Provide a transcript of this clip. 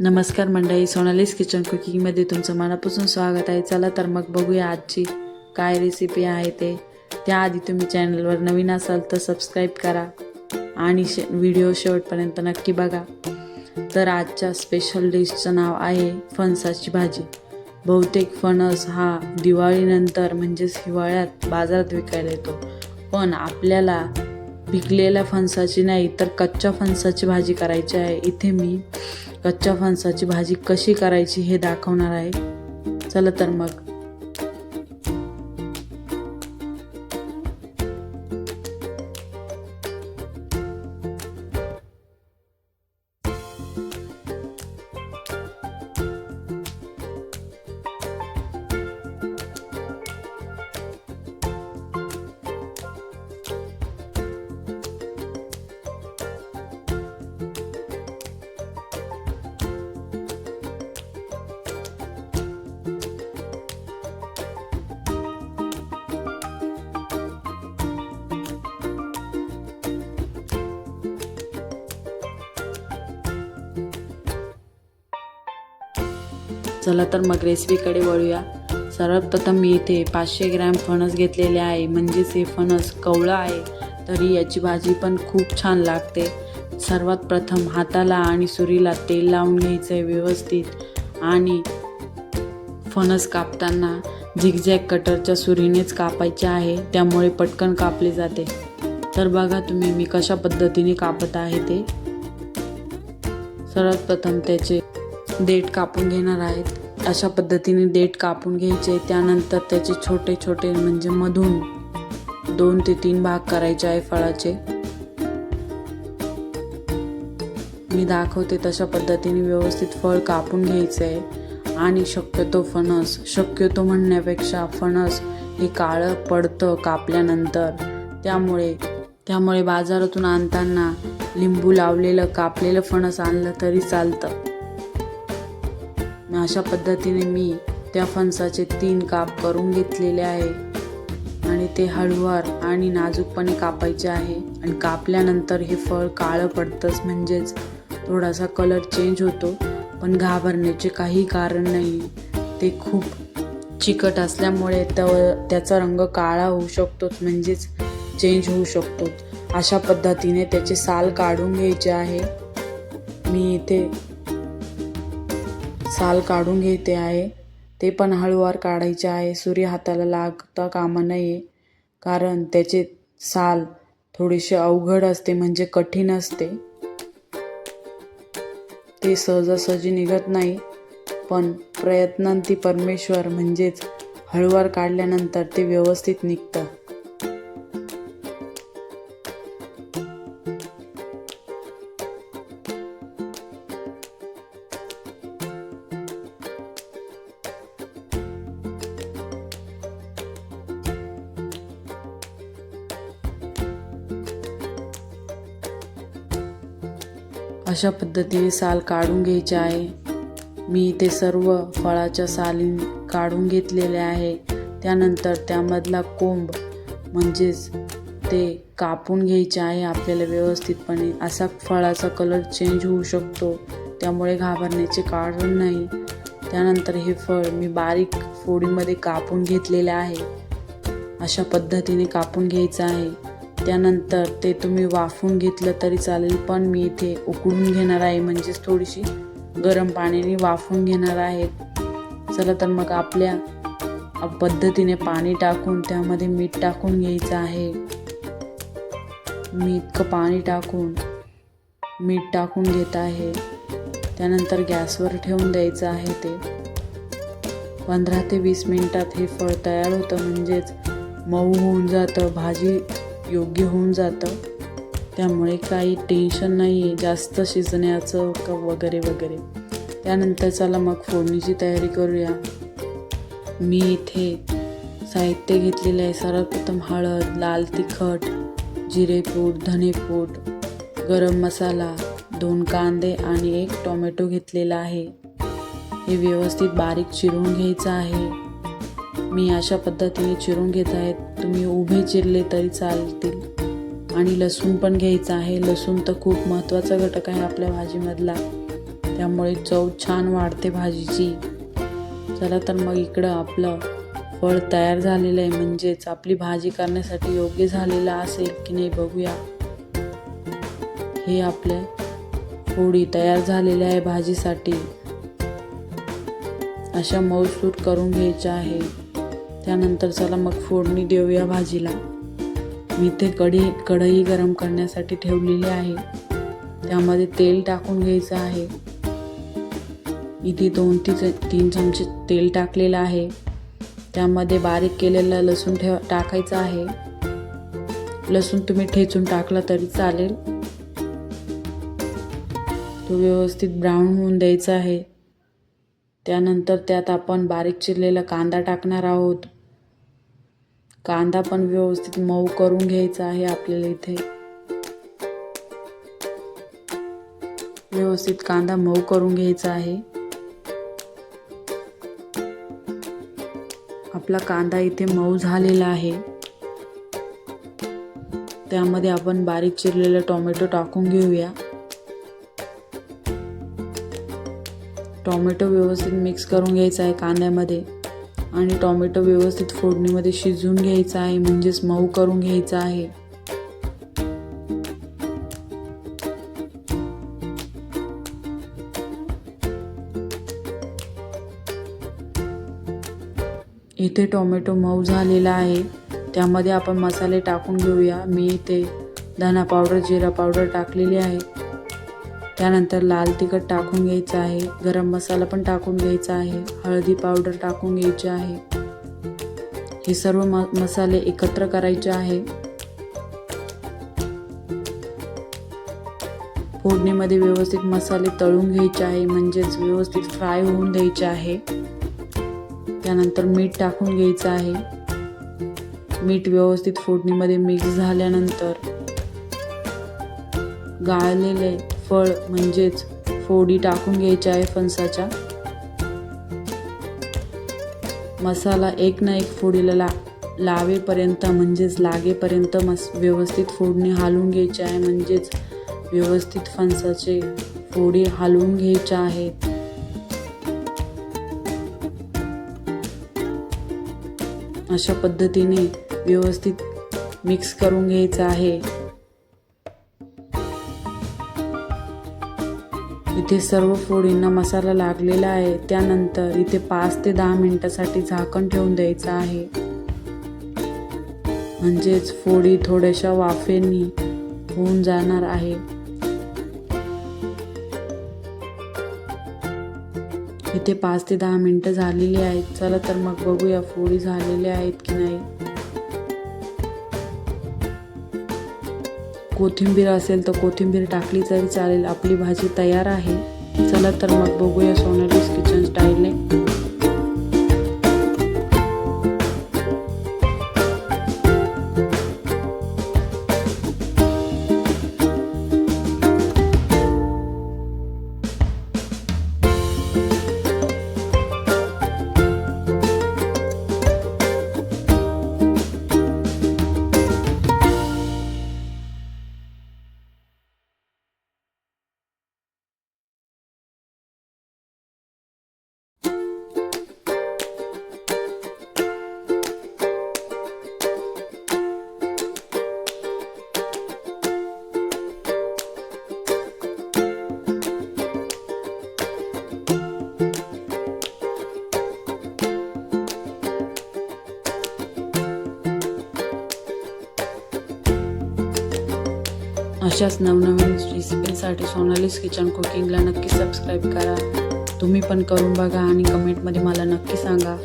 नमस्कार मंडळी सोनालीस किचन कुकिंगमध्ये तुमचं मनापासून स्वागत आहे. चला तर मग बघूया आजची काय रेसिपी आहे ते. त्याआधी तुम्ही चॅनलवर नवीन असाल तर सबस्क्राईब करा आणि शे व्हिडिओ शेवटपर्यंत नक्की बघा. तर आजच्या स्पेशल डिशचं नाव आहे फणसाची भाजी. बहुतेक फणस हा दिवाळीनंतर म्हणजेच हिवाळ्यात बाजारात विकायला येतो. पण आपल्याला पिकलेल्या फणसाची नाही तर कच्च्या फणसाची भाजी करायची आहे. इथे मी कच्च्या फणसाची भाजी कशी करायची हे दाखवणार आहे. चला तर मग. चला तर मग रेसिपीकडे वळूया. सर्वप्रथम मी इथे पाचशे ग्रॅम फणस घेतलेले आहे. म्हणजेच हे फणस कवळं आहे तरी याची भाजी पण खूप छान लागते. सर्वात प्रथम हाताला आणि सुरीला तेल लावून घ्यायचं आहे व्यवस्थित. आणि फणस कापताना झिगझॅग कटरच्या सुरीनेच कापायचे आहे त्यामुळे पटकन कापले जाते. तर बघा तुम्ही मी कशा पद्धतीने कापत आहे ते. सर्वात प्रथम त्याचे देठ कापून घेणार आहेत. अशा पद्धतीने देठ कापून घ्यायचे. त्यानंतर त्याचे छोटे छोटे म्हणजे मधून दोन ते तीन भाग करायचे आहे फळाचे. मी दाखवते तशा पद्धतीने व्यवस्थित फळ कापून घ्यायचं आहे. आणि शक्यतो फणस. शक्यतो म्हणण्यापेक्षा फणस हे काळं पडतं कापल्यानंतर. त्यामुळे त्यामुळे बाजारातून आणताना लिंबू लावलेलं कापलेलं फणस आणलं तरी चालतं. अशा पद्धतीने मी त्या फणसाचे तीन काप करून घेतलेले आहे. आणि ते हळूवार आणि नाजूकपणे कापायचे आहे. आणि कापल्यानंतर हे फळ काळं पडतंच म्हणजेच थोडासा कलर चेंज होतो. पण घाबरण्याचे काही कारण नाही. ते खूप चिकट असल्यामुळे त्या त्याचा रंग काळा होऊ शकतोच म्हणजेच चेंज होऊ शकतो अशा पद्धतीने त्याचे साल काढून घ्यायचे आहे. मी इथे साल काढून घेते आहे. ते पण हळूवार काढायचे आहे. सूर्य हाताला लागता कामा नये. कारण त्याचे साल थोडेसे अवघड असते म्हणजे कठीण असते. ते सहजासहजी निघत नाही. पण प्रयत्नांती परमेश्वर म्हणजेच हळूवार काढल्यानंतर ते व्यवस्थित निघतं. अशा पद्धतीने साल काढून घ्यायचे आहे. मी ते सर्व फळाच्या साली काढून घेतलेले आहे. त्यानंतर त्यामधला कोंब म्हणजेच ते कापून घ्यायचे आहे आपल्याला व्यवस्थितपणे. असा फळाचा कलर चेंज होऊ शकतो. त्यामुळे घाबरण्याचे कारण नाही. त्यानंतर हे फळ मी बारीक फोडीमध्ये कापून घेतलेले आहे. अशा पद्धतीने कापून घ्यायचं आहे. त्यानंतर ते तुम्ही वाफून घेतलं तरी चालेल पण मी इथे उकळून घेणार आहे. म्हणजेच थोडीशी गरम पाण्याने वाफून घेणार आहे. चला तर मग आपल्या पद्धतीने पाणी टाकून त्यामध्ये मीठ टाकून घ्यायचं आहे. मी इतकं पाणी टाकून मीठ टाकून घेत आहे. त्यानंतर गॅसवर ठेवून द्यायचं आहे ते. पंधरा ते वीस मिनिटात हे फळ तयार होतं. म्हणजेच मऊ होऊन जातं. भाजी योग्य होऊन जातं. त्यामुळे काही टेन्शन नाही आहे जास्त शिजण्याचं क वगैरे वगैरे. त्यानंतर चला मग फोडणीची तयारी करूया. मी इथे साहित्य घेतलेलं आहे. सर्वप्रथम हळद लाल तिखट जिरेपूड धनेपूड गरम मसाला दोन कांदे आणि एक टोमॅटो घेतलेला आहे. हे व्यवस्थित बारीक चिरून घ्यायचं आहे. मी अशा पद्धतीने चिरून घेत आहे तुम्ही उभे चिरले तरी चालतील. आणि लसूण पण घ्यायचं आहे. लसूण तर खूप महत्त्वाचा घटक आहे आपल्या भाजीमधला. त्यामुळे चव छान वाढते भाजीची. चला तर मग इकडं आपलं फळ तयार झालेलं आहे. म्हणजेच आपली भाजी करण्यासाठी योग्य झालेलं असेल की नाही बघूया. हे आपल्या पोळी तयार झालेल्या आहे भाजीसाठी. अशा मऊसूर करून घ्यायच्या आहे. त्यानंतर चला मग फोडणी देऊया भाजीला. मी ते कढी कढई गरम करण्यासाठी ठेवलेली आहे. त्यामध्ये तेल टाकून घ्यायचं आहे. इथे दोन ती तीन चमचे तेल टाकलेलं आहे. त्यामध्ये बारीक केलेलं लसूण ठेव टाकायचं आहे. लसूण तुम्ही ठेचून टाकला तरी चालेल. तो व्यवस्थित ब्राऊन होऊन द्यायचा आहे. त्यानंतर त्यात आपण बारीक चिरलेला कांदा टाकणार आहोत. कांदा पण व्यवस्थित मऊ करून घ्यायचा आहे आपल्याला इथे. व्यवस्थित कांदा मऊ करून घ्यायचा आहे. आपला कांदा इथे मऊ झालेला आहे. त्यामध्ये आपण बारीक चिरलेलं टोमॅटो टाकून घेऊया. टोमॅटो व्यवस्थित मिक्स करून घ्यायचा आहे कांद्यामध्ये. आणि टॉमॅटो व्यवस्थित फोडणीमध्ये शिजवून घ्यायचा आहे म्हणजेच मऊ करून घ्यायचा आहे. इथे टोमॅटो मऊ झालेला आहे. त्यामध्ये आपण मसाले टाकून घेऊया. मी इथे धना पावडर जिरा पावडर टाकलेली आहे. त्यानंतर लाल तिखट टाकून घ्यायचं आहे गरम मसाला पण टाकून घ्यायचा आहे हळदी पावडर टाकून घ्यायची आहे. हे सर्व म मसाले एकत्र करायचे आहे. फोडणीमध्ये व्यवस्थित मसाले तळून घ्यायचे आहे म्हणजेच व्यवस्थित फ्राय होऊन द्यायचे आहे. त्यानंतर मीठ टाकून घ्यायचं आहे. मीठ व्यवस्थित फोडणीमध्ये मिक्स झाल्यानंतर गाळलेले फळ म्हणजेच फोडी टाकून घ्यायच्या आहे फणसाच्या. मसाला एक ना एक फोडीला ला लावेपर्यंत म्हणजेच लागेपर्यंत मस व्यवस्थित फोडणी हालून घ्यायची आहे म्हणजेच व्यवस्थित फणसाचे फोडी हालवून घ्यायच्या आहेत अशा पद्धतीने व्यवस्थित मिक्स करून घ्यायचं आहे. इथे सर्व फोडींना मसाला लागलेला आहे. त्यानंतर इथे पाच ते दहा मिनिटासाठी झाकण ठेवून द्यायचं आहे. म्हणजेच फोडी थोड्याशा वाफेनी होऊन जाणार आहे. इथे पाच ते दहा मिनटं झालेली आहेत. चला तर मग बघूया फोडी झालेल्या आहेत की नाही. कोथिंबीर असेल तर कोथिंबीर टाकली तरी चालेल. आपली भाजी तयार आहे. चला तर मग बघूया सोनालीस किचन स्टाईलने अशाच नवनवीन रेसिपींसाठी सोनालीस किचन कुकिंगला नक्की सबस्क्राईब करा. तुम्ही पण करून बघा आणि कमेंटमध्ये मला नक्की सांगा.